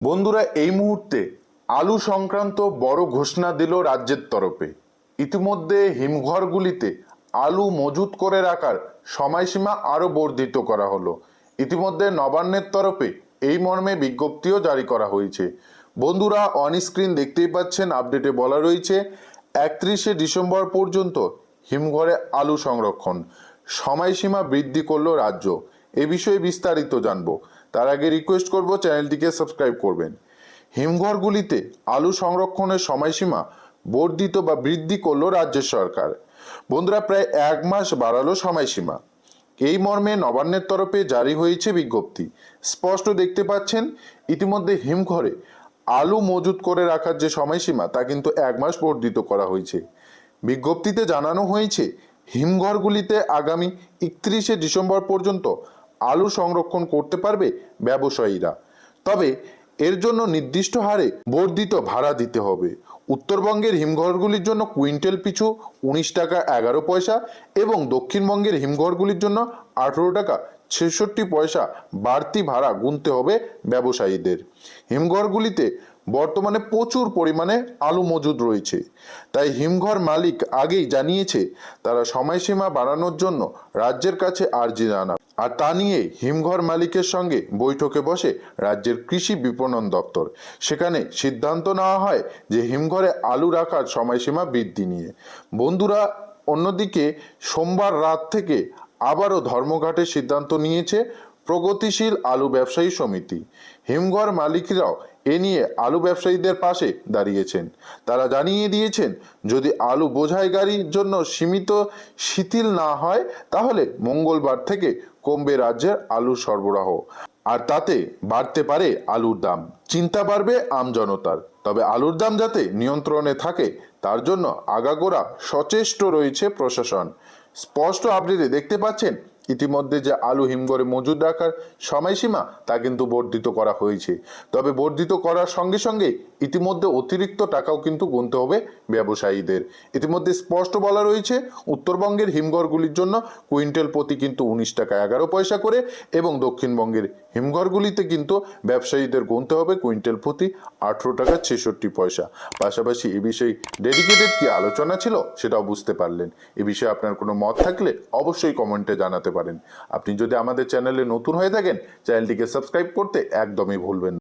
বন্ধুরা, এই মুহূর্তে আলু সংক্রান্ত বড় ঘোষণা দিল রাজ্যের তরফে। ইতিমধ্যে হিমঘরগুলিতে আলু মজুত করে রাখার সময়সীমা আরও বর্ধিত করা হলো। ইতিমধ্যে নবান্নের তরফে এই মর্মে বিজ্ঞপ্তিও জারি করা হয়েছে। বন্ধুরা অন স্ক্রিন দেখতেই পাচ্ছেন আপডেটে বলা রয়েছে, একত্রিশে ডিসেম্বর পর্যন্ত হিমঘরে আলু সংরক্ষণ। সময়সীমা বৃদ্ধি করল রাজ্য। এ বিষয়ে বিস্তারিত জানব। তার আগে রিকোয়েস্ট করব চ্যানেলটিকে সাবস্ক্রাইব করবেন। হিমঘরগুলিতে আলু সংরক্ষণের সময়সীমা বর্ধিত বা বৃদ্ধি করল রাজ্য সরকার। বন্ধুরা, প্রায় এক মাস বাড়ালো সময়সীমা। এই মর্মে নবান্নের তরফে জারি হয়েছে বিজ্ঞপ্তি। স্পষ্ট দেখতে পাচ্ছেন, ইতিমধ্যে হিমঘরে আলু মজুত করে রাখার যে সময়সীমা, তা কিন্তু এক মাস বর্ধিত করা হয়েছে। বিজ্ঞপ্তিতে জানানো হয়েছে, হিমঘরগুলিতে আগামী একত্রিশে ডিসেম্বর পর্যন্ত আলু সংরক্ষণ করতে পারবে ব্যবসায়ীরা। তবে এর জন্য নির্দিষ্ট হারে বর্ধিত ভাড়া দিতে হবে। উত্তরবঙ্গের হিমঘরগুলির জন্য কুইন্টাল পিছু উনিশ টাকা এগারো পয়সা এবং দক্ষিণবঙ্গের হিমঘরগুলির জন্য আঠেরো টাকা ছেষট্টি পয়সা বাড়তি ভাড়া গুনতে হবে ব্যবসায়ীদের। হিমঘরগুলিতে বর্তমানে প্রচুর পরিমাণে আলু মজুদ রয়েছে। তাই হিমঘর মালিক আগেই জানিয়েছে, তারা সময়সীমা বাড়ানোর জন্য রাজ্যের কাছে আর্জি জানাবে। আর তা নিয়ে হিমঘর মালিকের সঙ্গে বৈঠকে বসে রাজ্যের কৃষি বিপণন দপ্তর। সেখানে সিদ্ধান্ত নেওয়া হয় যে হিমঘরে আলু রাখার সময়সীমা বৃদ্ধি নিয়ে। বন্ধুরা, অন্যদিকে সোমবার রাত থেকে আবারও ধর্মঘাটের সিদ্ধান্ত নিয়েছে প্রগতিশীল আলু ব্যবসায়ী সমিতি। হিমঘর মালিকরাও এ নিয়ে আলু ব্যবসায়ীদের পাশে দাঁড়িয়েছেন। তারা জানিয়ে দিয়েছেন, যদি আলু বোঝাই গাড়ির জন্য সীমিত শিথিল না হয়, তাহলে মঙ্গলবার থেকে কমবে রাজ্যের আলুর সরবরাহ। আর তাতে বাড়তে পারে আলুর দাম। চিন্তা বাড়বে আমজনতার তবে আলুর দাম যাতে নিয়ন্ত্রণে থাকে, তার জন্য আগাগোড়া সচেষ্ট রয়েছে প্রশাসন। স্পষ্ট আপডেটে দেখতে পাচ্ছেন ইতিমধ্যে যে আলু হিমঘরে মজুদ রাখার সময়সীমা তা কিন্তু বর্ধিত করা হয়েছে। তবে বর্ধিত করার সঙ্গে সঙ্গে ইতিমধ্যে অতিরিক্ত টাকাও কিন্তু গুনতে হবে ব্যবসায়ীদের। ইতিমধ্যে স্পষ্ট বলা রয়েছে, উত্তরবঙ্গের হিমঘরগুলির জন্য কুইন্টাল প্রতি কিন্তু উনিশ টাকা এগারো পয়সা করে এবং দক্ষিণবঙ্গের হিমঘরগুলিতে কিন্তু ব্যবসায়ীদের গুনতে হবে কুইন্টাল প্রতি আঠেরো টাকা ছেষট্টি পয়সা। পাশাপাশি এ বিষয়ে ডেডিকেটেড কি আলোচনা ছিল সেটাও বুঝতে পারলেন। এ বিষয়ে আপনার কোনো মত থাকলে অবশ্যই কমেন্টে জানাতে পারেন। আপনি যদি আমাদের চ্যানেলে নতুন হয়ে থাকেন চ্যানেলটিকে সাবস্ক্রাইব করতে একদমই ভুলবেন